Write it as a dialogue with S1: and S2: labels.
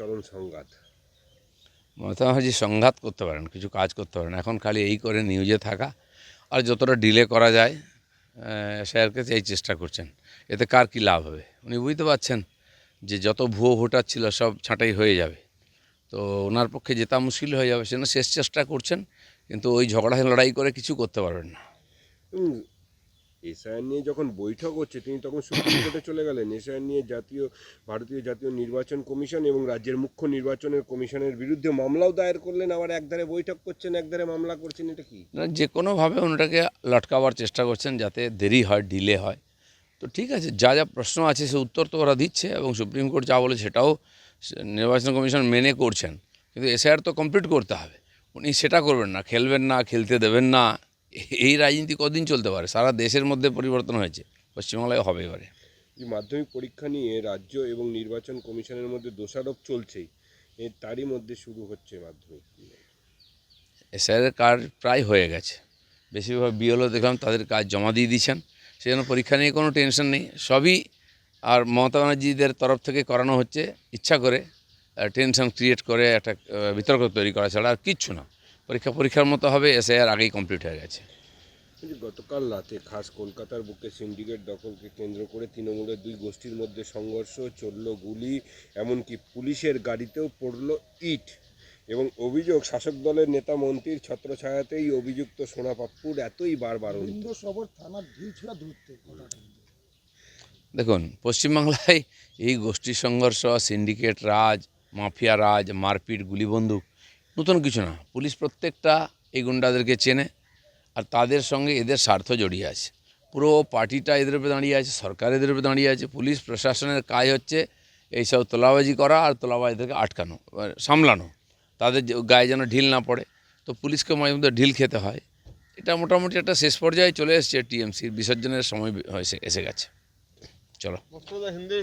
S1: চরম সংঘাত।
S2: ব্যানার্জি সংঘাত করতে পারেন কিছু কাজ করতে পারেন। এখন খালি এই করে নিউজে থাকা আর যতটা ডিলে করা যায় স্যারকে এই চেষ্টা করছেন। এতে কার কী লাভ হবে? উনি বুঝতে পারছেন যে যত ভুয়ো ভোটার ছিল সব ছাঁটাই হয়ে যাবে। তো ওনার পক্ষে জেতা মুশকিল হয়ে যাবে সেজন্য শেষ চেষ্টা করছেন কিন্তু ওই ঝগড়া লড়াই করে কিছু করতে পারবেন না।
S1: এসআইআর নিয়ে যখন বৈঠক হচ্ছে তিনি তখন সুপ্রিম কোর্টে চলে গেলেন। এসআইআর নিয়ে জাতীয় ভারতীয় জাতীয় নির্বাচন কমিশন এবং রাজ্যের মুখ্য নির্বাচনের কমিশনের বিরুদ্ধে মামলাও দায়ের করলেন আবার একধারে বৈঠক করছেন একধারে মামলা করছেন এটা কি?
S2: না, যে কোনোভাবে ওনাটাকে লটকাবার চেষ্টা করছেন যাতে দেরি হয় ডিলে হয়। তো ঠিক আছে যা যা প্রশ্ন আছে সে উত্তর তো ওরা দিচ্ছে এবং সুপ্রিম কোর্ট যা বলে সেটাও নির্বাচন কমিশন মেনে করছেন। কিন্তু এসআইআর তো কমপ্লিট করতে হবে। উনি সেটা করবেন না খেলবেন না খেলতে দেবেন না। এই রাজনীতি কদিন চলতে পারে? সারা দেশের মধ্যে পরিবর্তন হয়েছে। পশ্চিমবাংলায় হবে এবারে।
S1: এই মাধ্যমিক পরীক্ষা নিয়ে রাজ্য এবং নির্বাচন কমিশনের মধ্যে দোষারোপ চলছেই। এর তারই মধ্যে শুরু হচ্ছে মাধ্যমিক
S2: এসআইআর কাজ প্রায় হয়ে গেছে। বেশিরভাগ বিএলও দেখলাম তাদের কাজ জমা দিয়ে দিয়েছেন। সেই জন্য পরীক্ষা নিয়ে কোনো টেনশন নেই। সবই আর মমতা ব্যানার্জিদের তরফ থেকে করানো হচ্ছে। ইচ্ছা করে টেনশন ক্রিয়েট করে একটা বিতর্ক তৈরি করা ছাড়া আর কিচ্ছু না। পরীক্ষা পরীক্ষার মতো হবে এসআইআর আগেই কমপ্লিট হয়ে গেছে।
S1: গতকাল রাতে খাস কলকাতার বুকে সিন্ডিকেট দখলকে কেন্দ্র করে তৃণমূলের দুই গোষ্ঠীর মধ্যে সংঘর্ষ চলল গুলি এমনকি পুলিশের গাড়িতেও পড়ল ইট। এবং অভিযোগ শাসক দলের নেতা মন্ত্রীর ছত্রছায়াতেই অভিযুক্ত সোনা পাপ্পুর এতই বারবার
S3: সবর থানার ঢিলছুড়া
S2: দেখুন পশ্চিমবাংলায় এই গোষ্ঠী সংঘর্ষ সিন্ডিকেট রাজ মাফিয়া রাজ মারপিট গুলি বন্দুক নতুন কিছু না। পুলিশ প্রত্যেকটা এই গুন্ডাদেরকে চেনে আর তাদের সঙ্গে এদের স্বার্থ জড়িয়ে আছে। পুরো পার্টিটা এদের উপরে দাঁড়িয়ে আছে, সরকার এদের উপরে দাঁড়িয়ে আছে, পুলিশ, প্রশাসনের কাজ হচ্ছে এইসব তোলাবাজি করা আর তোলাবাজিদেরকে আটকানো সামলানো। তাদের গায়ে যেন ঢিল না পড়ে। তো পুলিশকে মাঝে মধ্যে ঢিল খেতে হয়। এটা মোটামুটি একটা শেষ পর্যায়ে চলে এসছে টিএমসির বিসর্জনের সময় এসে গেছে। চলো।
S3: হিন্দি।